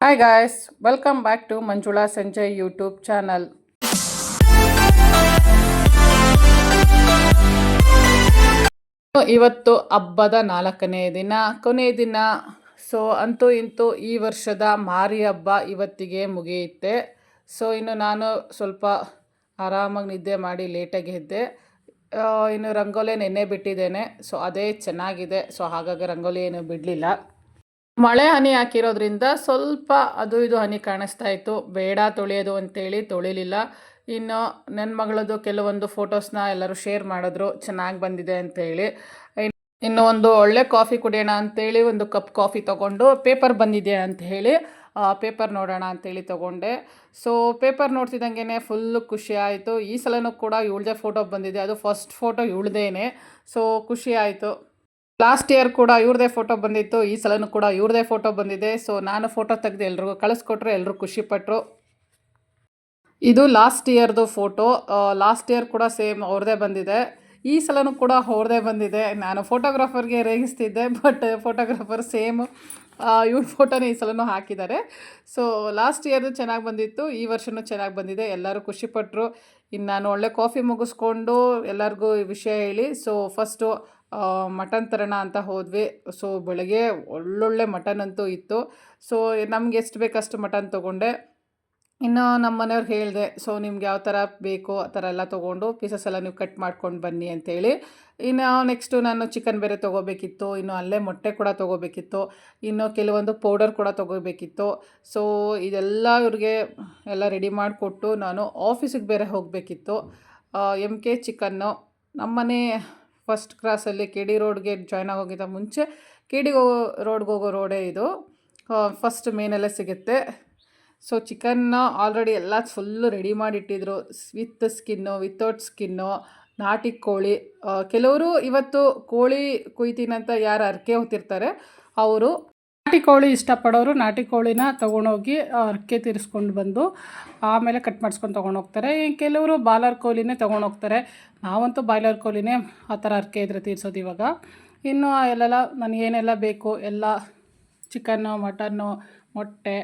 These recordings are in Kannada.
Hi guys welcome back to Manjula Sanjay YouTube channel ಇವತ್ತು ಹಬ್ಬದ ನಾಲ್ಕನೇ ದಿನ. ಕೊನೆಯ ದಿನ. ಸೊ ಅಂತೂ ಇಂತೂ ಈ ವರ್ಷದ ಮಾರಿ ಹಬ್ಬ ಇವತ್ತಿಗೆ ಮುಗಿಯುತ್ತೆ. ಸೊ ಇನ್ನು ನಾನು ಸ್ವಲ್ಪ ಆರಾಮಾಗಿ ನಿದ್ದೆ ಮಾಡಿ ಲೇಟಾಗಿ ಎದ್ದೆ. ಇನ್ನು ರಂಗೋಲಿ ನೆನ್ನೆ ಬಿಟ್ಟಿದ್ದೇನೆ. ಸೊ ಅದೇ ಚೆನ್ನಾಗಿದೆ. ಸೊ ಹಾಗಾಗಿ ರಂಗೋಲಿ ಏನು ಬಿಡಲಿಲ್ಲ. ಮಳೆ ಹನಿ ಹಾಕಿರೋದ್ರಿಂದ ಸ್ವಲ್ಪ ಅದು ಇದು ಹನಿ ಕಾಣಿಸ್ತಾ ಇತ್ತು. ಬೇಡ ತೊಳೆಯೋದು ಅಂತೇಳಿ ತೊಳಿಲಿಲ್ಲ. ಇನ್ನು ನನ್ನ ಮಗಳದು ಕೆಲವೊಂದು ಫೋಟೋಸ್ನ ಎಲ್ಲರೂ ಶೇರ್ ಮಾಡಿದ್ರು. ಚೆನ್ನಾಗಿ ಬಂದಿದೆ ಅಂತೇಳಿ. ಇನ್- ಇನ್ನು ಒಂದು ಒಳ್ಳೆ ಕಾಫಿ ಕುಡಿಯೋಣ ಅಂತೇಳಿ ಒಂದು ಕಪ್ ಕಾಫಿ ತೊಗೊಂಡು ಪೇಪರ್ ಬಂದಿದೆ ಅಂತ ಹೇಳಿ ಪೇಪರ್ ನೋಡೋಣ ಅಂತೇಳಿ ತೊಗೊಂಡೆ. ಸೊ, ಪೇಪರ್ ನೋಡ್ತಿದ್ದಂಗೆ ಫುಲ್ಲು ಖುಷಿ ಆಯಿತು. ಈ ಸಲನೂ ಕೂಡ ಇವಳದೇ ಫೋಟೋ ಬಂದಿದೆ. ಅದು ಫಸ್ಟ್ ಫೋಟೋ ಇವಳದೇನೆ. ಸೊ, ಖುಷಿ ಆಯಿತು. ಲಾಸ್ಟ್ ಇಯರ್ ಕೂಡ ಇವ್ರದೇ ಫೋಟೋ ಬಂದಿತ್ತು, ಈ ಸಲನೂ ಕೂಡ ಇವ್ರದೇ ಫೋಟೋ ಬಂದಿದೆ. ಸೊ ನಾನು ಫೋಟೋ ತೆಗೆದು ಎಲ್ರಿಗೂ ಕಳಿಸ್ಕೊಟ್ರು ಎಲ್ಲರೂ ಖುಷಿಪಟ್ಟರು ಇದು ಲಾಸ್ಟ್ ಇಯರ್ದು ಫೋಟೋ ಲಾಸ್ಟ್ ಇಯರ್ ಕೂಡ ಸೇಮ್ ಅವ್ರದೇ ಬಂದಿದೆ. ಈ ಸಲನೂ ಕೂಡ ಅವ್ರದೇ ಬಂದಿದೆ. ನಾನು ಫೋಟೋಗ್ರಾಫರ್ಗೆ ರೇಗಿಸ್ತಿದ್ದೆ ಬಟ್ ಫೋಟೋಗ್ರಾಫರ್ ಸೇಮ್ ಇವ್ರ ಫೋಟೋನೇ ಈ ಸಲನೂ ಹಾಕಿದ್ದಾರೆ. ಸೊ ಲಾಸ್ಟ್ ಇಯರ್ದು ಚೆನ್ನಾಗಿ ಬಂದಿತ್ತು, ಈ ವರ್ಷವೂ ಚೆನ್ನಾಗಿ ಬಂದಿದೆ. ಎಲ್ಲರೂ ಖುಷಿಪಟ್ಟರು ಇನ್ನು ನಾನು ಒಳ್ಳೆ ಕಾಫಿ ಮುಗಿಸ್ಕೊಂಡು ಎಲ್ಲರಿಗೂ ವಿಷಯ ಹೇಳಿ. ಸೊ ಫಸ್ಟು ಮಟನ್ ತರೋಣ ಅಂತ ಹೋದ್ವಿ. ಸೊ, ಬೆಳಗ್ಗೆ ಒಳ್ಳೊಳ್ಳೆ ಮಟನ್ ಅಂತೂ ಇತ್ತು. ಸೊ, ನಮ್ಗೆ ಎಷ್ಟು ಬೇಕಷ್ಟು ಮಟನ್ ತೊಗೊಂಡೆ. ಇನ್ನು ನಮ್ಮ ಮನೆಯವ್ರಿಗೆ ಹೇಳಿದೆ, ಸೊ, ನಿಮ್ಗೆ ಯಾವ ಥರ ಬೇಕು ಆ ಥರ ಎಲ್ಲ ತೊಗೊಂಡು ಪೀಸಸ್ ಎಲ್ಲ ನೀವು ಕಟ್ ಮಾಡ್ಕೊಂಡು ಬನ್ನಿ ಅಂತೇಳಿ. ಇನ್ನು ನೆಕ್ಸ್ಟು ನಾನು ಚಿಕನ್ ಬೇರೆ ತೊಗೋಬೇಕಿತ್ತು. ಇನ್ನು ಅಲ್ಲೇ ಮೊಟ್ಟೆ ಕೂಡ ತೊಗೋಬೇಕಿತ್ತು. ಇನ್ನು ಕೆಲವೊಂದು ಪೌಡರ್ ಕೂಡ ತೊಗೋಬೇಕಿತ್ತು. ಸೊ, ಇದೆಲ್ಲ ಇವ್ರಿಗೆ ಎಲ್ಲ ರೆಡಿ ಮಾಡಿಕೊಟ್ಟು ನಾನು ಆಫೀಸಿಗೆ ಬೇರೆ ಹೋಗಬೇಕಿತ್ತು. ಎಂ ಕೆ ಚಿಕನ್ನು ನಮ್ಮನೆ ಫಸ್ಟ್ ಕ್ರಾಸಲ್ಲಿ ಕೆ ಡಿ ರೋಡ್ಗೆ ಜಾಯ್ನ್ ಆಗೋಗಿದ್ದ ಮುಂಚೆ ಕೆ ಡಿ ರೋಡ್ಗೆ ಹೋಗೋ ರೋಡೇ ಇದು. ಫಸ್ಟ್ ಮೇನಲ್ಲೇ ಸಿಗುತ್ತೆ. ಸೊ ಚಿಕನ್ನ ಆಲ್ರೆಡಿ ಎಲ್ಲ ಫುಲ್ಲು ರೆಡಿ ಮಾಡಿಟ್ಟಿದ್ರು. ವಿತ್ ಸ್ಕಿನ್ನು ವಿತೌಟ್ ಸ್ಕಿನ್ನು ನಾಟಿ ಕೋಳಿ. ಕೆಲವರು ಇವತ್ತು ಕೋಳಿ ಕುಯ್ತೀನಂತ ಯಾರು ಅರ್ಕೆ ಹೊತ್ತಿರ್ತಾರೆ, ಅವರು ನಾಟಿ ಕೋಳಿ ಇಷ್ಟಪಡೋರು ನಾಟಿ ಕೋಳಿನ ತೊಗೊಂಡೋಗಿ ಅರ್ಕೆ ತೀರಿಸ್ಕೊಂಡು ಬಂದು, ಆಮೇಲೆ ಕಟ್ ಮಾಡಿಸ್ಕೊಂಡು ತೊಗೊಂಡೋಗ್ತಾರೆ ಕೆಲವರು ಬಾಯ್ಲರ್ ಕೋಳಿನೇ ತೊಗೊಂಡೋಗ್ತಾರೆ ನಾವಂತೂ ಬಾಯ್ಲರ್ ಕೋಳಿನೇ ಆ ಥರ ಅರ್ಕೆ ಇದ್ರೆ ತೀರಿಸೋದು ಇವಾಗ. ಇನ್ನು ಎಲ್ಲೆಲ್ಲ ನನಗೇನೆಲ್ಲ ಬೇಕು, ಎಲ್ಲ ಚಿಕನ್ನು ಮಟನ್ನು ಮೊಟ್ಟೆ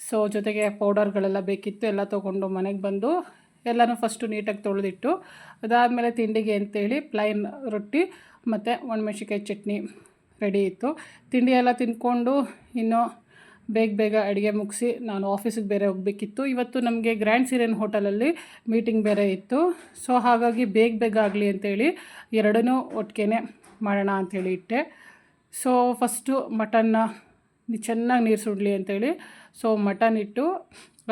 ಸೊ ಜೊತೆಗೆ ಪೌಡರ್ಗಳೆಲ್ಲ ಬೇಕಿತ್ತು, ಎಲ್ಲ ತೊಗೊಂಡು ಮನೆಗೆ ಬಂದು, ಎಲ್ಲನೂ ಫಸ್ಟು ನೀಟಾಗಿ ತೊಳೆದಿಟ್ಟು, ಅದಾದಮೇಲೆ ತಿಂಡಿಗೆ ಅಂತೇಳಿ ಪ್ಲೈನ್ ರೊಟ್ಟಿ, ಮತ್ತು ಒಣಮೆಣ್ಸಿಕಾಯಿ ಚಟ್ನಿ ರೆಡಿ ಇತ್ತು. ತಿಂಡಿ ಎಲ್ಲ ತಿಂದ್ಕೊಂಡು ಇನ್ನು ಬೇಗ ಬೇಗ ಅಡುಗೆ ಮುಗಿಸಿ ನಾನು ಆಫೀಸಿಗೆ ಬೇರೆ ಹೋಗಬೇಕಿತ್ತು. ಇವತ್ತು ನಮಗೆ ಗ್ರ್ಯಾಂಡ್ ಸಿರಿಯನ್ ಹೋಟೆಲಲ್ಲಿ ಮೀಟಿಂಗ್ ಬೇರೆ ಇತ್ತು. ಸೊ ಹಾಗಾಗಿ ಬೇಗ ಬೇಗ ಆಗಲಿ ಅಂತೇಳಿ ಎರಡನ್ನೂ ಒಟ್ಟಿಗೆ ಮಾಡೋಣ ಅಂಥೇಳಿ ಇಟ್ಟೆ. ಸೊ ಫಸ್ಟು ಮಟನ್ನ ಚೆನ್ನಾಗಿ ನೀರು ಸುಡಲಿ ಅಂತೇಳಿ ಸೊ ಮಟನ್ ಇಟ್ಟು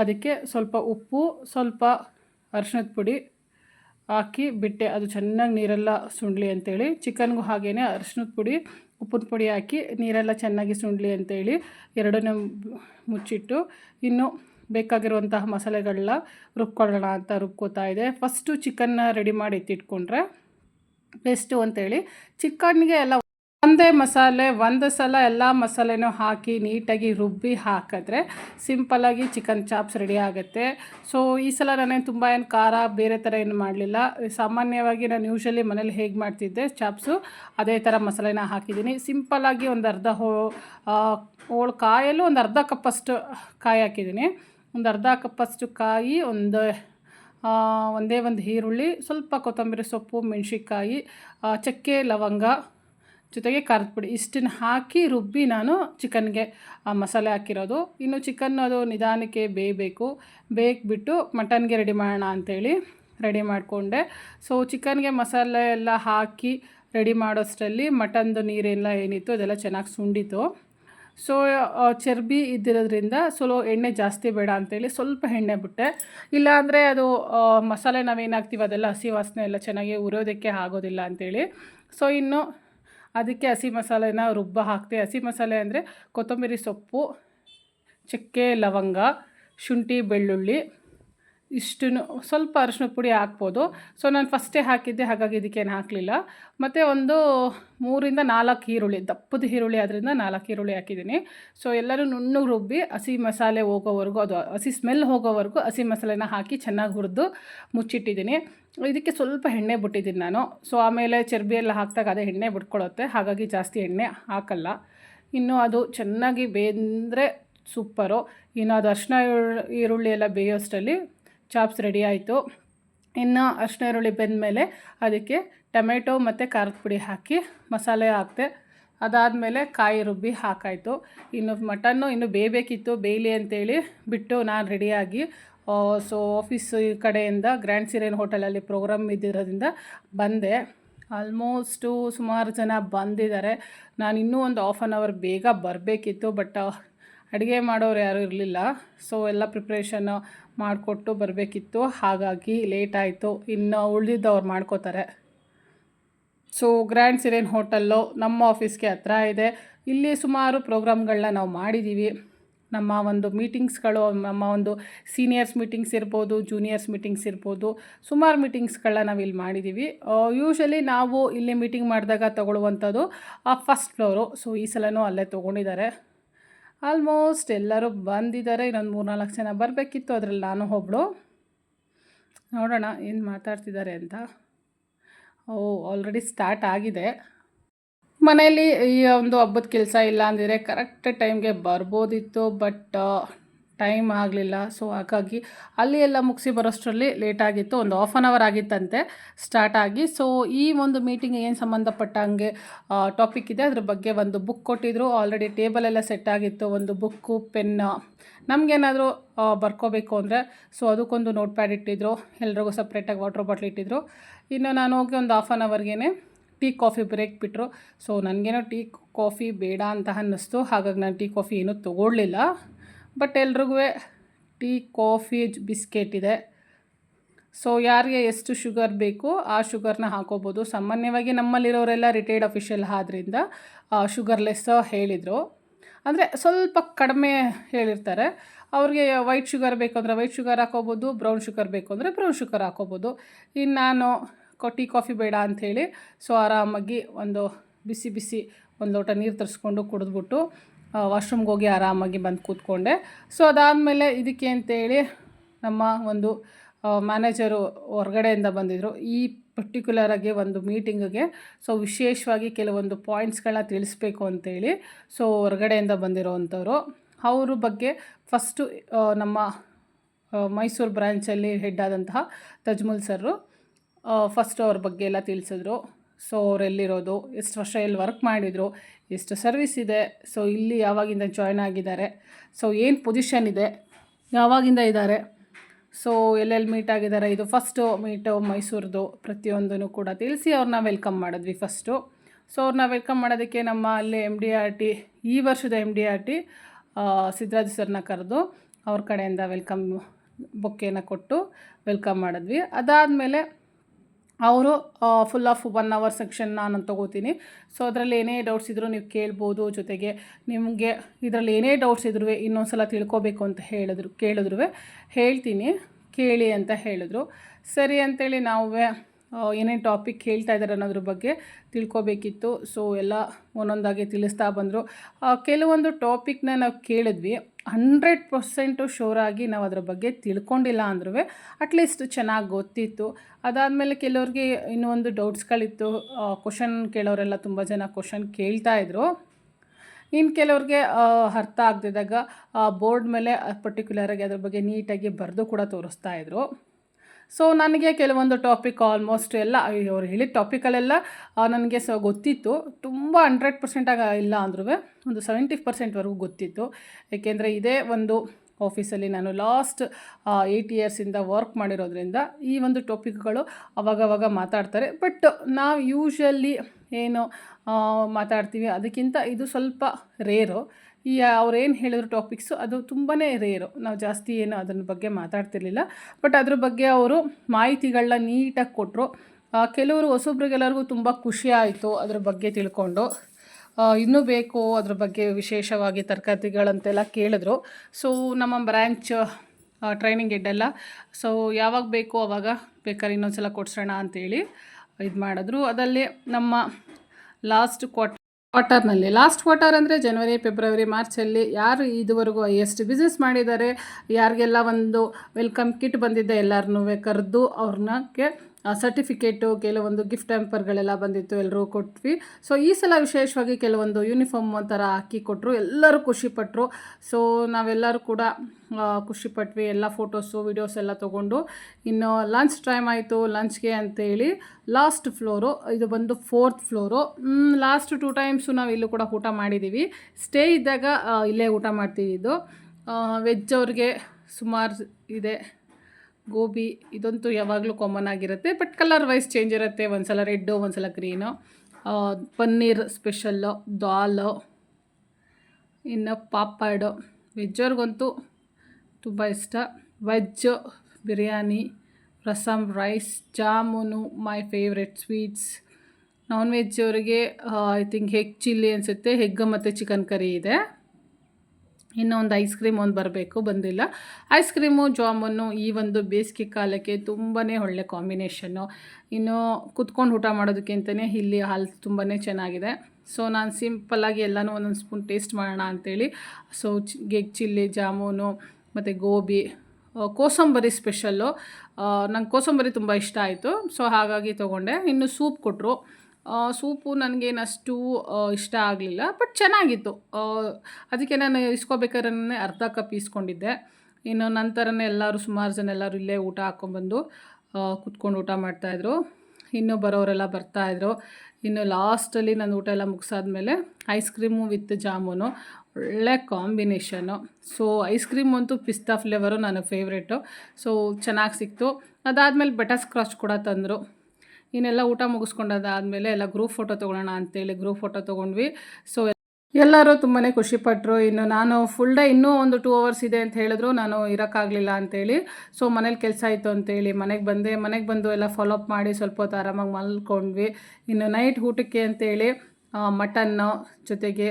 ಅದಕ್ಕೆ ಸ್ವಲ್ಪ ಉಪ್ಪು, ಸ್ವಲ್ಪ ಅರಿಶಿಣದ ಪುಡಿ ಹಾಕಿ ಬಿಟ್ಟೆ. ಅದು ಚೆನ್ನಾಗಿ ನೀರೆಲ್ಲ ಸುಂಡ್ಲಿ ಅಂತೇಳಿ. ಚಿಕನ್ಗೂ ಹಾಗೇ ಅರಿಶಿಣದ ಪುಡಿ ಉಪ್ಪಿನ ಪುಡಿ ಹಾಕಿ ನೀರೆಲ್ಲ ಚೆನ್ನಾಗಿ ಸುಂಡ್ಲಿ ಅಂತೇಳಿ ಎರಡನ್ನೂ ಮುಚ್ಚಿಟ್ಟು ಇನ್ನು ಬೇಕಾಗಿರುವಂತಹ ಮಸಾಲೆಗಳನ್ನ ರುಬ್ಕೊಳ್ಳೋಣ ಅಂತ ರುಬ್ಕೋತಾ ಇದೆ. ಫಸ್ಟು ಚಿಕನ್ನ ರೆಡಿ ಮಾಡಿ ಎತ್ತಿಟ್ಕೊಂಡ್ರೆ ಬೆಸ್ಟು ಅಂತೇಳಿ ಚಿಕನ್ಗೆ ಎಲ್ಲ ಒಂದೇ ಮಸಾಲೆ, ಒಂದು ಸಲ ಎಲ್ಲ ಮಸಾಲೆನೂ ಹಾಕಿ ನೀಟಾಗಿ ರುಬ್ಬಿ ಹಾಕಿದ್ರೆ ಸಿಂಪಲ್ಲಾಗಿ ಚಿಕನ್ ಚಾಪ್ಸ್ ರೆಡಿ ಆಗುತ್ತೆ. ಸೊ ಈ ಸಲ ನಾನೇನು ತುಂಬ ಏನು ಖಾರ ಬೇರೆ ಥರ ಏನು ಮಾಡಲಿಲ್ಲ. ಸಾಮಾನ್ಯವಾಗಿ ನಾನು ಯೂಶಲಿ ಮನೇಲಿ ಹೇಗೆ ಮಾಡ್ತಿದ್ದೆ, ಚಾಪ್ಸು ಅದೇ ಥರ ಮಸಾಲೆನ ಹಾಕಿದ್ದೀನಿ. ಸಿಂಪಲ್ಲಾಗಿ ಒಂದು ಅರ್ಧ ಹೋ ಹೋಳು ಕಾಯಲ್ಲೂ ಒಂದು ಅರ್ಧ ಕಪ್ಪಷ್ಟು ಕಾಯಿ ಹಾಕಿದ್ದೀನಿ. ಒಂದು ಅರ್ಧ ಕಪ್ಪಷ್ಟು ಕಾಯಿ, ಒಂದು ಒಂದೇ ಒಂದು ಈರುಳ್ಳಿ, ಸ್ವಲ್ಪ ಕೊತ್ತಂಬರಿ ಸೊಪ್ಪು, ಮೆಣಸಿನ್ಕಾಯಿ ಚಕ್ಕೆ, ಲವಂಗ ಜೊತೆಗೆ ಖಾರದ ಪುಡಿ. ಇಷ್ಟನ್ನು ಹಾಕಿ ರುಬ್ಬಿ ನಾನು ಚಿಕನ್ಗೆ, ಆ ಮಸಾಲೆ ಹಾಕಿರೋದು. ಇನ್ನು ಚಿಕನ್ ಅದು ನಿಧಾನಕ್ಕೆ ಬೇಯಬೇಕು. ಬೇಯ್ಬಿಟ್ಟು ಮಟನ್ಗೆ ರೆಡಿ ಮಾಡೋಣ ಅಂಥೇಳಿ ರೆಡಿ ಮಾಡಿಕೊಂಡೆ. ಸೊ, ಚಿಕನ್ಗೆ ಮಸಾಲೆ ಎಲ್ಲ ಹಾಕಿ ರೆಡಿ ಮಾಡೋಷ್ಟರಲ್ಲಿ ಮಟನ್ದು ನೀರೆಲ್ಲ ಏನಿತ್ತು ಅದೆಲ್ಲ ಚೆನ್ನಾಗಿ ಸುಂಡಿತು. ಸೊ ಚರ್ಬಿ ಇದ್ದಿರೋದ್ರಿಂದ ಸ್ವಲ್ಪ ಎಣ್ಣೆ ಜಾಸ್ತಿ ಬೇಡ ಅಂತೇಳಿ ಸ್ವಲ್ಪ ಎಣ್ಣೆ ಬಿಟ್ಟೆ. ಇಲ್ಲಾಂದರೆ ಅದು ಮಸಾಲೆ ನಾವೇನು ಹಾಕ್ತೀವಿ ಅದೆಲ್ಲ ಹಸಿ ವಾಸನೆ ಎಲ್ಲ ಚೆನ್ನಾಗಿ ಉರಿಯೋದಕ್ಕೆ ಆಗೋದಿಲ್ಲ ಅಂತೇಳಿ. ಸೊ, ಇನ್ನು ಅದಕ್ಕೆ ಹಸಿ ಮಸಾಲೆನ ರುಬ್ಬ ಹಾಕ್ತೆ. ಹಸಿ ಮಸಾಲೆ ಅಂದರೆ ಕೊತ್ತಂಬರಿ ಸೊಪ್ಪು, ಚಕ್ಕೆ, ಲವಂಗ, ಶುಂಠಿ, ಬೆಳ್ಳುಳ್ಳಿ ಇಷ್ಟು ಸ್ವಲ್ಪ ಅರಿಶಿನ ಪುಡಿ ಹಾಕ್ಬೋದು. ಸೊ ನಾನು ಫಸ್ಟೇ ಹಾಕಿದ್ದೆ, ಹಾಗಾಗಿ ಇದಕ್ಕೇನು ಹಾಕಲಿಲ್ಲ. ಮತ್ತು ಒಂದು ಮೂರಿಂದ ನಾಲ್ಕು ಈರುಳ್ಳಿ, ದಪ್ಪದ ಈರುಳ್ಳಿ ಅದರಿಂದ ನಾಲ್ಕು ಈರುಳ್ಳಿ ಹಾಕಿದ್ದೀನಿ. ಸೊ ಎಲ್ಲರೂ ನುಣ್ಣಗೆ ರುಬ್ಬಿ ಹಸಿ ಮಸಾಲೆ ಹೋಗೋವರೆಗೂ, ಅದು ಹಸಿ ಸ್ಮೆಲ್ ಹೋಗೋವರೆಗೂ ಹಸಿ ಮಸಾಲೆನ ಹಾಕಿ ಚೆನ್ನಾಗಿ ಹುರಿದು ಮುಚ್ಚಿಟ್ಟಿದ್ದೀನಿ. ಇದಕ್ಕೆ ಸ್ವಲ್ಪ ಎಣ್ಣೆ ಬಿಟ್ಟಿದ್ದೀನಿ ನಾನು. ಸೊ ಆಮೇಲೆ ಚರ್ಬಿಯೆಲ್ಲ ಹಾಕಿದಾಗ ಅದೇ ಎಣ್ಣೆ ಬಿಟ್ಕೊಳ್ಳುತ್ತೆ ಹಾಗಾಗಿ ಜಾಸ್ತಿ ಎಣ್ಣೆ ಹಾಕಲ್ಲ. ಇನ್ನು ಅದು ಚೆನ್ನಾಗಿ ಬೇಂದರೆ ಸೂಪರು. ಇನ್ನು ಅದು ಅರ್ಶಿನ ಈರುಳ್ಳಿ ಎಲ್ಲ ಬೇಯೋಷ್ಟರಲ್ಲಿ ಚಾಪ್ಸ್ ರೆಡಿ ಆಯಿತು. ಇನ್ನು ಅರ್ಶಿನ ಈರುಳ್ಳಿ ಬೆಂದಮೇಲೆ ಅದಕ್ಕೆ ಟೊಮೆಟೊ ಮತ್ತು ಖಾರದ ಪುಡಿ ಹಾಕಿ ಮಸಾಲೆ ಹಾಕಿದೆ ಅದಾದಮೇಲೆ ಕಾಯಿ ರುಬ್ಬಿ ಹಾಕಾಯಿತು. ಇನ್ನು ಮಟನ್ನು ಇನ್ನು ಬೇಯಬೇಕಿತ್ತು, ಬೇಯಲಿ ಅಂತೇಳಿ ಬಿಟ್ಟು ನಾನು ರೆಡಿಯಾಗಿ ಸೊ ಆಫೀಸ್ ಕಡೆಯಿಂದ ಗ್ರ್ಯಾಂಡ್ ಸಿರೇನ್ ಹೋಟೆಲಲ್ಲಿ ಪ್ರೋಗ್ರಾಮ್ ಇದ್ದಿರೋದ್ರಿಂದ ಬಂದೆ. ಆಲ್ಮೋಸ್ಟು ಸುಮಾರು ಜನ ಬಂದಿದ್ದಾರೆ. ನಾನು ಇನ್ನೂ ಒಂದು ಆಫ್ ಆನ್ ಅವರ್ ಬೇಗ ಬರಬೇಕಿತ್ತು ಬಟ್ ಅಡುಗೆ ಮಾಡೋರು ಯಾರೂ ಇರಲಿಲ್ಲ. ಸೊ ಎಲ್ಲ ಪ್ರಿಪ್ರೇಷನ್ ಮಾಡಿಕೊಟ್ಟು ಬರಬೇಕಿತ್ತು. ಹಾಗಾಗಿ ಲೇಟ್ ಆಯಿತು. ಇನ್ನು ಉಳಿದಿದ್ದವ್ರು ಮಾಡ್ಕೋತಾರೆ. ಸೊ ಗ್ರ್ಯಾಂಡ್ ಸಿರೇನ್ ಹೋಟೆಲ್ಲು ನಮ್ಮ ಆಫೀಸ್ಗೆ ಹತ್ರ ಇದೆ. ಇಲ್ಲಿ ಸುಮಾರು ಪ್ರೋಗ್ರಾಮ್ಗಳನ್ನ ನಾವು ಮಾಡಿದ್ದೀವಿ ನಮ್ಮ ಒಂದು ಮೀಟಿಂಗ್ಸ್ಗಳು ನಮ್ಮ ಒಂದು ಸೀನಿಯರ್ಸ್ ಮೀಟಿಂಗ್ಸ್ ಇರ್ಬೋದು ಜೂನಿಯರ್ಸ್ ಮೀಟಿಂಗ್ಸ್ ಇರ್ಬೋದು, ಸುಮಾರು ಮೀಟಿಂಗ್ಸ್ಗಳನ್ನ ನಾವು ಇಲ್ಲಿ ಮಾಡಿದ್ದೀವಿ ಯೂಶಲಿ ನಾವು ಇಲ್ಲಿ ಮೀಟಿಂಗ್ ಮಾಡಿದಾಗ ತೊಗೊಳ್ಳುವಂಥದ್ದು ಫಸ್ಟ್ ಫ್ಲೋರು ಸೊ ಈ ಸಲನೂ ಅಲ್ಲೇ ತೊಗೊಂಡಿದ್ದಾರೆ. ಆಲ್ಮೋಸ್ಟ್ ಎಲ್ಲರೂ ಬಂದಿದ್ದಾರೆ. ಇನ್ನೊಂದು ಮೂರು ನಾಲ್ಕು ಜನ ಬರಬೇಕಿತ್ತು. ಅದರಲ್ಲಿ ನಾನು ಒಬ್ಳು. ನೋಡೋಣ ಏನು ಮಾತಾಡ್ತಿದ್ದಾರೆ ಅಂತ. ಓ ಆಲ್ರೆಡಿ ಸ್ಟಾರ್ಟ್ ಆಗಿದೆ. ಮನೆಯಲ್ಲಿ ಈ ಒಂದು ಹಬ್ಬದ ಕೆಲಸ ಇಲ್ಲ ಅಂದಿದ್ರೆ ಕರೆಕ್ಟ್ ಟೈಮ್ಗೆ ಬರ್ಬೋದಿತ್ತು ಬಟ್ ಟೈಮ್ ಆಗಲಿಲ್ಲ. ಸೊ ಹಾಗಾಗಿ ಅಲ್ಲಿ ಎಲ್ಲ ಮುಗಿಸಿ ಬರೋಷ್ಟರಲ್ಲಿ ಲೇಟ್ ಆಗಿತ್ತು. ಒಂದು ಹಾಫ್ ಆನ್ ಅವರ್ ಆಗಿತ್ತಂತೆ ಸ್ಟಾರ್ಟ್ ಆಗಿ. ಸೊ ಈ ಒಂದು ಮೀಟಿಂಗ್ ಏನು ಸಂಬಂಧಪಟ್ಟ ಹಾಗೆ ಟಾಪಿಕ್ ಇದೆ. ಅದ್ರ ಬಗ್ಗೆ ಒಂದು ಬುಕ್ ಕೊಟ್ಟಿದ್ರು. ಆಲ್ರೆಡಿ ಟೇಬಲ್ ಎಲ್ಲ ಸೆಟ್ ಆಗಿತ್ತು. ಒಂದು ಬುಕ್ಕು ಪೆನ್ ನಮಗೇನಾದರೂ ಬರ್ಕೋಬೇಕು ಅಂದರೆ ಸೊ ಅದಕ್ಕೊಂದು ನೋಟ್ ಪ್ಯಾಡ್ ಇಟ್ಟಿದ್ರು. ಎಲ್ರಿಗೂ ಸಪ್ರೇಟಾಗಿ ವಾಟ್ರ್ ಬಾಟ್ಲ್ ಇಟ್ಟಿದ್ರು. ಇನ್ನು ನಾನು ಹೋಗಿ ಒಂದು ಹಾಫ್ ಆನ್ ಅವರ್ಗೆ ಟೀ ಕಾಫಿ ಬ್ರೇಕ್ ಬಿಟ್ಟರು ಸೊ ನನಗೇನೋ ಟೀ ಕಾಫಿ ಬೇಡ ಅಂತ ಅನ್ನಿಸ್ತು. ಹಾಗಾಗಿ ನಾನು ಟೀ ಕಾಫಿ ಏನೂ ತೊಗೊಳ್ಳಿಲ್ಲ. ಬಟ್ ಎಲ್ರಿಗೂ ಟೀ ಕಾಫಿ ಬಿಸ್ಕೆಟ್ ಇದೆ. ಸೊ ಯಾರಿಗೆ ಎಷ್ಟು ಶುಗರ್ ಬೇಕು ಆ ಶುಗರ್ನ ಹಾಕೋಬೋದು. ಸಾಮಾನ್ಯವಾಗಿ ನಮ್ಮಲ್ಲಿರೋರೆಲ್ಲ ರಿಟೈರ್ಡ್ ಅಫಿಷಿಯಲ್ ಆದ್ರಿಂದ ಶುಗರ್ಲೆಸ್ ಹೇಳಿದರು. ಅಂದರೆ ಸ್ವಲ್ಪ ಕಡಿಮೆ ಹೇಳಿರ್ತಾರೆ. ಅವ್ರಿಗೆ ವೈಟ್ ಶುಗರ್ ಬೇಕು ಅಂದರೆ ವೈಟ್ ಶುಗರ್ ಹಾಕೋಬೋದು ಬ್ರೌನ್ ಶುಗರ್ ಬೇಕು ಅಂದರೆ ಬ್ರೌನ್ ಶುಗರ್ ಹಾಕೋಬೋದು. ಇನ್ನು ನಾನು ಟೀ, ಕಾಫಿ ಬೇಡ ಅಂಥೇಳಿ ಸೊ ಆರಾಮಾಗಿ ಒಂದು ಬಿಸಿ ಬಿಸಿ ಒಂದು ಲೋಟ ನೀರು ತರಿಸ್ಕೊಂಡು ಕುಡಿದ್ಬಿಟ್ಟು ವಾಶ್ರೂಮ್ಗೆ ಹೋಗಿ ಆರಾಮಾಗಿ ಬಂದು ಕೂತ್ಕೊಂಡೆ. ಸೊ ಅದಾದಮೇಲೆ ಇದಕ್ಕೆ ಅಂತೇಳಿ ನಮ್ಮ ಒಂದು ಮ್ಯಾನೇಜರು ಹೊರಗಡೆಯಿಂದ ಬಂದಿದ್ದರು ಈ ಪರ್ಟಿಕ್ಯುಲರಾಗಿ ಒಂದು ಮೀಟಿಂಗಿಗೆ, ಸೊ ವಿಶೇಷವಾಗಿ ಕೆಲವೊಂದು ಪಾಯಿಂಟ್ಸ್ಗಳನ್ನ ತಿಳಿಸ್ಬೇಕು ಅಂತೇಳಿ ಸೊ ಹೊರಗಡೆಯಿಂದ ಬಂದಿರೋವಂಥವ್ರು ಅವ್ರ ಬಗ್ಗೆ ಫಸ್ಟು ನಮ್ಮ ಮೈಸೂರು ಬ್ರ್ಯಾಂಚಲ್ಲಿ ಹೆಡ್ ಆದಂತಹ ತಜ್ಮುಲ್ ಸರ್ರು ಫಸ್ಟ್ ಅವ್ರ ಬಗ್ಗೆ ಎಲ್ಲ ತಿಳಿಸಿದ್ರು. ಸೊ ಅವ್ರು ಎಲ್ಲಿರೋದು ಎಷ್ಟು ವರ್ಷ ಎಲ್ಲಿ ವರ್ಕ್ ಮಾಡಿದರು? ಎಷ್ಟು ಸರ್ವಿಸ್ ಇದೆ? ಸೊ ಇಲ್ಲಿ ಯಾವಾಗಿಂದ ಜಾಯ್ನ್ ಆಗಿದ್ದಾರೆ? ಸೊ ಏನು ಪೊಸಿಷನ್ ಇದೆ? ಯಾವಾಗಿಂದ ಇದ್ದಾರೆ? ಸೊ ಎಲ್ಲೆಲ್ಲಿ ಮೀಟ್ ಆಗಿದ್ದಾರೆ? ಇದು ಫಸ್ಟು ಮೀಟು ಮೈಸೂರದು. ಪ್ರತಿಯೊಂದನ್ನು ಕೂಡ ತಿಳಿಸಿ ಅವ್ರನ್ನ ವೆಲ್ಕಮ್ ಮಾಡಿದ್ವಿ ಫಸ್ಟು ಸೊ ಅವ್ರನ್ನ ವೆಲ್ಕಮ್ ಮಾಡೋದಕ್ಕೆ ನಮ್ಮ ಅಲ್ಲಿ ಎಂ ಡಿ ಆರ್ ಟಿ ಈ ವರ್ಷದ M D R T Siddaraj ಸರ್ನ ಕರೆದು ಅವ್ರ ಕಡೆಯಿಂದ ವೆಲ್ಕಮ್ ಬುಕ್ಕೇನ ಕೊಟ್ಟು ವೆಲ್ಕಮ್ ಮಾಡಿದ್ವಿ. ಅದಾದಮೇಲೆ ಅವರು full of one hour section ನಾನು ತೊಗೋತೀನಿ. ಸೊ ಅದರಲ್ಲಿ ಏನೇ ಡೌಟ್ಸ್ ಇದ್ದರೂ ನೀವು ಕೇಳ್ಬೋದು ಜೊತೆಗೆ ನಿಮಗೆ ಇದರಲ್ಲಿ ಏನೇ ಡೌಟ್ಸ್ ಇದ್ರೂ ಇನ್ನೊಂದು ಸಲ ತಿಳ್ಕೊಬೇಕು ಅಂತ ಹೇಳಿದ್ರು ಕೇಳಿದ್ರು ಹೇಳ್ತೀನಿ, ಕೇಳಿ ಅಂತ ಹೇಳಿದ್ರು. ಸರಿ ಅಂತೇಳಿ ನಾವು ಏನೇನು ಟಾಪಿಕ್ ಹೇಳ್ತಾ ಇದ್ದಾರೆ ಅನ್ನೋದ್ರ ಬಗ್ಗೆ ತಿಳ್ಕೊಬೇಕಿತ್ತು. ಸೊ ಎಲ್ಲ ಒಂದೊಂದಾಗಿ ತಿಳಿಸ್ತಾ ಬಂದರು. ಕೆಲವೊಂದು ಟಾಪಿಕ್ನ ನಾವು ಕೇಳಿದ್ವಿ. ಹಂಡ್ರೆಡ್ ಪರ್ಸೆಂಟು ಶೋರಾಗಿ ನಾವು ಅದ್ರ ಬಗ್ಗೆ ತಿಳ್ಕೊಂಡಿಲ್ಲ ಅಂದ್ರೂ ಅಟ್ಲೀಸ್ಟ್ ಚೆನ್ನಾಗಿ ಗೊತ್ತಿತ್ತು. ಅದಾದಮೇಲೆ ಕೆಲವ್ರಿಗೆ ಇನ್ನೊಂದು ಡೌಟ್ಸ್ಗಳಿತ್ತು ಕ್ವಶನ್ ಕೇಳೋರೆಲ್ಲ ತುಂಬ ಜನ ಕ್ವಶನ್ ಕೇಳ್ತಾ ಇದ್ರು. ಇನ್ನು ಕೆಲವ್ರಿಗೆ ಅರ್ಥ ಆಗದಿದ್ದಾಗ ಬೋರ್ಡ್ ಮೇಲೆ ಪರ್ಟಿಕ್ಯುಲರಾಗಿ ಅದ್ರ ಬಗ್ಗೆ ನೀಟಾಗಿ ಬರೆದು ಕೂಡ ತೋರಿಸ್ತಾ ಇದ್ರು. ಸೊ ನನಗೆ ಕೆಲವೊಂದು ಟಾಪಿಕ್ ಆಲ್ಮೋಸ್ಟ್ ಎಲ್ಲ ಅವ್ರು ಹೇಳಿದ ಟಾಪಿಕಲ್ಲೆಲ್ಲ ನನಗೆ ಸೊ ಗೊತ್ತಿತ್ತು. ತುಂಬ ಹಂಡ್ರೆಡ್ ಪರ್ಸೆಂಟಾಗಿ ಇಲ್ಲ ಅಂದ್ರೂ ಒಂದು ಸೆವೆಂಟಿ ಪರ್ಸೆಂಟ್ವರೆಗೂ ಗೊತ್ತಿತ್ತು. ಏಕೆಂದರೆ ಇದೇ ಒಂದು ಆಫೀಸಲ್ಲಿ ನಾನು ಲಾಸ್ಟ್ ಏಯ್ಟ್ ಇಯರ್ಸಿಂದ ವರ್ಕ್ ಮಾಡಿರೋದ್ರಿಂದ ಈ ಒಂದು ಟಾಪಿಕ್ಗಳು ಅವಾಗವಾಗ ಮಾತಾಡ್ತಾರೆ. ಬಟ್ ನಾವು ಯೂಶ್ವಲಿ ಏನು ಮಾತಾಡ್ತೀವಿ, ಅದಕ್ಕಿಂತ ಇದು ಸ್ವಲ್ಪ ರೇರು ಈ ಅವ್ರು ಏನು ಹೇಳಿದ್ರು ಟಾಪಿಕ್ಸು, ಅದು ತುಂಬಾ ರೇರು. ನಾವು ಜಾಸ್ತಿ ಏನು ಅದ್ರ ಬಗ್ಗೆ ಮಾತಾಡ್ತಿರ್ಲಿಲ್ಲ. ಬಟ್ ಅದ್ರ ಬಗ್ಗೆ ಅವರು ಮಾಹಿತಿಗಳನ್ನ ನೀಟಾಗಿ ಕೊಟ್ಟರು ಕೆಲವರು ಹೊಸೊಬ್ರಿಗೆಲ್ಲರಿಗೂ ತುಂಬ ಖುಷಿ ಆಯಿತು ಅದ್ರ ಬಗ್ಗೆ ತಿಳ್ಕೊಂಡು. ಇನ್ನೂ ಬೇಕು ಅದ್ರ ಬಗ್ಗೆ ವಿಶೇಷವಾಗಿ ತರಕಾರಿಗಳಂತೆಲ್ಲ ಕೇಳಿದ್ರು. ಸೊ ನಮ್ಮ ಬ್ರ್ಯಾಂಚ್ ಟ್ರೈನಿಂಗ್ ಇಡ್ಡಲ್ಲ ಸೊ ಯಾವಾಗ ಬೇಕು ಅವಾಗ ಬೇಕಾದ್ರೆ ಇನ್ನೊಂದು ಸಲ ಕೊಡ್ಸೋಣ ಅಂತೇಳಿ ಇದು ಮಾಡಿದ್ರು. ಅದರಲ್ಲಿ ನಮ್ಮ ಲಾಸ್ಟ್ ಕ್ವಾರ್ಟ್ ಕ್ವಾರ್ಟರ್ನಲ್ಲಿ ಲಾಸ್ಟ್ ಕ್ವಾರ್ಟರ್ ಅಂದರೆ ಜನವರಿ ಫೆಬ್ರವರಿ ಮಾರ್ಚಲ್ಲಿ ಯಾರು ಇದುವರೆಗೂ ಎಷ್ಟು ಬಿಸ್ನೆಸ್ ಮಾಡಿದ್ದಾರೆ, ಯಾರಿಗೆಲ್ಲ ಒಂದು ವೆಲ್ಕಮ್ ಕಿಟ್ ಬಂದಿದೆ ಎಲ್ಲರನ್ನೂ ಕರೆದು ಅವ್ರನ್ನಕ್ಕೆ ಸರ್ಟಿಫಿಕೇಟು ಕೆಲವೊಂದು ಗಿಫ್ಟ್ ಟ್ಯಾಂಪರ್ಗಳೆಲ್ಲ ಬಂದಿತ್ತು ಎಲ್ಲರೂ ಕೊಟ್ವಿ. ಸೊ ಈ ಸಲ ವಿಶೇಷವಾಗಿ ಕೆಲವೊಂದು ಯೂನಿಫಾರ್ಮ್ ಥರ ಹಾಕಿ ಕೊಟ್ಟರು ಎಲ್ಲರೂ ಖುಷಿಪಟ್ಟರು ಸೊ ನಾವೆಲ್ಲರೂ ಕೂಡ ಖುಷಿಪಟ್ವಿ ಎಲ್ಲ ಫೋಟೋಸು ವಿಡಿಯೋಸ್ ಎಲ್ಲ ತೊಗೊಂಡು. ಇನ್ನು ಲಂಚ್ ಟೈಮ್ ಆಯಿತು. ಲಂಚ್ಗೆ ಅಂತೇಳಿ ಲಾಸ್ಟ್ ಫ್ಲೋರು ಇದು ಬಂದು fourth floor last two times ನಾವು ಇಲ್ಲೂ ಕೂಡ ಊಟ ಮಾಡಿದ್ದೀವಿ ಸ್ಟೇ ಇದ್ದಾಗ ಇಲ್ಲೇ ಊಟ ಮಾಡ್ತಿದ್ದು ವೆಜ್ ಅವ್ರಿಗೆ ಸುಮಾರು ಇದೆ. ಗೋಬಿ ಇದಂತೂ ಯಾವಾಗಲೂ ಕಾಮನ್ ಆಗಿರುತ್ತೆ ಬಟ್ ಕಲರ್ ವೈಸ್ ಚೇಂಜ್ ಇರುತ್ತೆ. ಒಂದು ಸಲ ರೆಡ್ಡು ಒಂದು ಸಲ ಗ್ರೀನು ಪನ್ನೀರ್ ಸ್ಪೆಷಲ್ಲು ದಾಲು, ಇನ್ನು ಪಾಪಾಡು. ವೆಜ್ಜವ್ರಿಗಂತೂ ತುಂಬ ಇಷ್ಟ. Veg, biryani rasam rice jamun my favourite sweets non veg ಅವರಿಗೆ ಐ ಥಿಂಕ್ ಹೆಗ್ ಚಿಲ್ಲಿ ಅನಿಸುತ್ತೆ ಹೆಗ್ ಮತ್ತು ಚಿಕನ್ ಕರಿ ಇದೆ. ಇನ್ನು ಒಂದು ಐಸ್ ಕ್ರೀಮ್ ಒಂದು ಬರಬೇಕು, ಬಂದಿಲ್ಲ. ಐಸ್ ಕ್ರೀಮು ಜಾಮೂನು ಈ ಒಂದು ಬೇಸಿಗೆ ಕಾಲಕ್ಕೆ ತುಂಬಾ ಒಳ್ಳೆ ಕಾಂಬಿನೇಷನ್ನು ಇನ್ನು ಕುತ್ಕೊಂಡು ಊಟ ಮಾಡೋದಕ್ಕಿಂತಲೇ ಇಲ್ಲಿ ಹಾಲು ತುಂಬಾ ಚೆನ್ನಾಗಿದೆ. ಸೊ ನಾನು ಸಿಂಪಲ್ಲಾಗಿ ಎಲ್ಲನೂ ಒಂದೊಂದು ಸ್ಪೂನ್ ಟೇಸ್ಟ್ ಮಾಡೋಣ ಅಂಥೇಳಿ ಸೊ ಗೆಗ್ ಚಿಲ್ಲಿ ಜಾಮೂನು, ಮತ್ತು ಗೋಬಿ ಕೋಸಂಬರಿ ಸ್ಪೆಷಲ್ಲು ನಂಗೆ ಕೋಸಂಬರಿ ತುಂಬ ಇಷ್ಟ ಆಯಿತು. ಸೊ ಹಾಗಾಗಿ ತೊಗೊಂಡೆ. ಇನ್ನು ಸೂಪ್ ಕೊಟ್ಟರು ಸೂಪು ನನಗೇನಷ್ಟು ಇಷ್ಟ ಆಗಲಿಲ್ಲ, ಬಟ್ ಚೆನ್ನಾಗಿತ್ತು. ಅದಕ್ಕೆ ನಾನು ಇಸ್ಕೋಬೇಕಾದ್ರೆ ಅರ್ಧ ಕಪ್ ಇಸ್ಕೊಂಡಿದ್ದೆ ಇನ್ನು ನಂತರನೇ ಎಲ್ಲರೂ ಸುಮಾರು ಜನ ಎಲ್ಲರೂ ಇಲ್ಲೇ ಊಟ ಹಾಕ್ಕೊಂಬಂದು ಕುತ್ಕೊಂಡು ಊಟ ಮಾಡ್ತಾಯಿದ್ರು. ಇನ್ನು ಬರೋರೆಲ್ಲ ಬರ್ತಾಯಿದ್ರು. ಇನ್ನು ಲಾಸ್ಟಲ್ಲಿ ನಾನು ಊಟ ಎಲ್ಲ ಮುಗಿಸಾದ್ಮೇಲೆ ಐಸ್ ಕ್ರೀಮು ವಿತ್ ಜಾಮೂನು. ಒಳ್ಳೆ ಕಾಂಬಿನೇಷನು ಸೊ, ಐಸ್ ಕ್ರೀಮ್ ಅಂತೂ ಪಿಸ್ತಾ ಫ್ಲೇವರು ನನ್ನ ಫೇವ್ರೇಟು. ಸೊ, ಚೆನ್ನಾಗಿ ಸಿಕ್ತು. ಅದಾದಮೇಲೆ ಬಟರ್ ಸ್ಕ್ರಾಚ್ ಕೂಡ ತಂದರು. ಇನ್ನೆಲ್ಲ ಊಟ ಮುಗಿಸ್ಕೊಂಡದಾದಮೇಲೆ ಎಲ್ಲ ಗ್ರೂಪ್ ಫೋಟೋ ತೊಗೊಳ್ಳೋಣ ಅಂತೇಳಿ ಗ್ರೂಪ್ ಫೋಟೋ ತೊಗೊಂಡ್ವಿ. ಸೊ ಎಲ್ಲರೂ ತುಂಬಾ ಖುಷಿಪಟ್ಟರು ಇನ್ನು ನಾನು ಫುಲ್ ಡೇ ಇನ್ನೂ ಒಂದು ಟೂ ಅವರ್ಸ್ ಇದೆ ಅಂತ ಹೇಳಿದ್ರು. ನಾನು ಇರೋಕ್ಕಾಗಲಿಲ್ಲ ಅಂತೇಳಿ. ಸೊ ಮನೇಲಿ ಕೆಲಸ ಆಯಿತು ಅಂತೇಳಿ ಮನೆಗೆ ಬಂದೆ. ಮನೆಗೆ ಬಂದು ಎಲ್ಲ ಫಾಲೋ ಅಪ್ ಮಾಡಿ ಸ್ವಲ್ಪ ಹೊತ್ತು ಆರಾಮಾಗಿ ಮಲ್ಕೊಂಡ್ವಿ. ಇನ್ನು ನೈಟ್ ಊಟಕ್ಕೆ ಅಂತೇಳಿ ಮಟನ್ನು ಜೊತೆಗೆ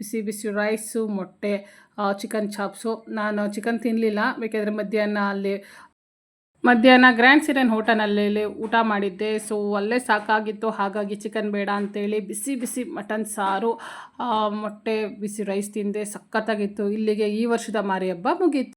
ಬಿಸಿ ಬಿಸಿ ರೈಸು ಮೊಟ್ಟೆ ಚಿಕನ್ ಚಾಪ್ಸು ನಾನು ಚಿಕನ್ ತಿನ್ನಲಿಲ್ಲ ಬೇಕಾದರೆ ಮಧ್ಯಾಹ್ನ ಅಲ್ಲಿ ಮಧ್ಯಾಹ್ನ ಗ್ರ್ಯಾಂಡ್ ಸಿರೆನ್ ಹೋಟೆಲಲ್ಲಿ ಊಟ ಮಾಡಿದ್ದೆ. ಸೊ ಅಲ್ಲೇ ಸಾಕಾಗಿತ್ತು. ಹಾಗಾಗಿ ಚಿಕನ್ ಬೇಡ ಅಂತೇಳಿ ಬಿಸಿ ಬಿಸಿ ಮಟನ್ ಸಾರು ಮೊಟ್ಟೆ ಬಿಸಿ ರೈಸ್ ತಿಂದೆ. ಸಖತ್ತಾಗಿತ್ತು. ಇಲ್ಲಿಗೆ ಈ ವರ್ಷದ ಮಾರಿ ಹಬ್ಬ ಮುಗೀತು.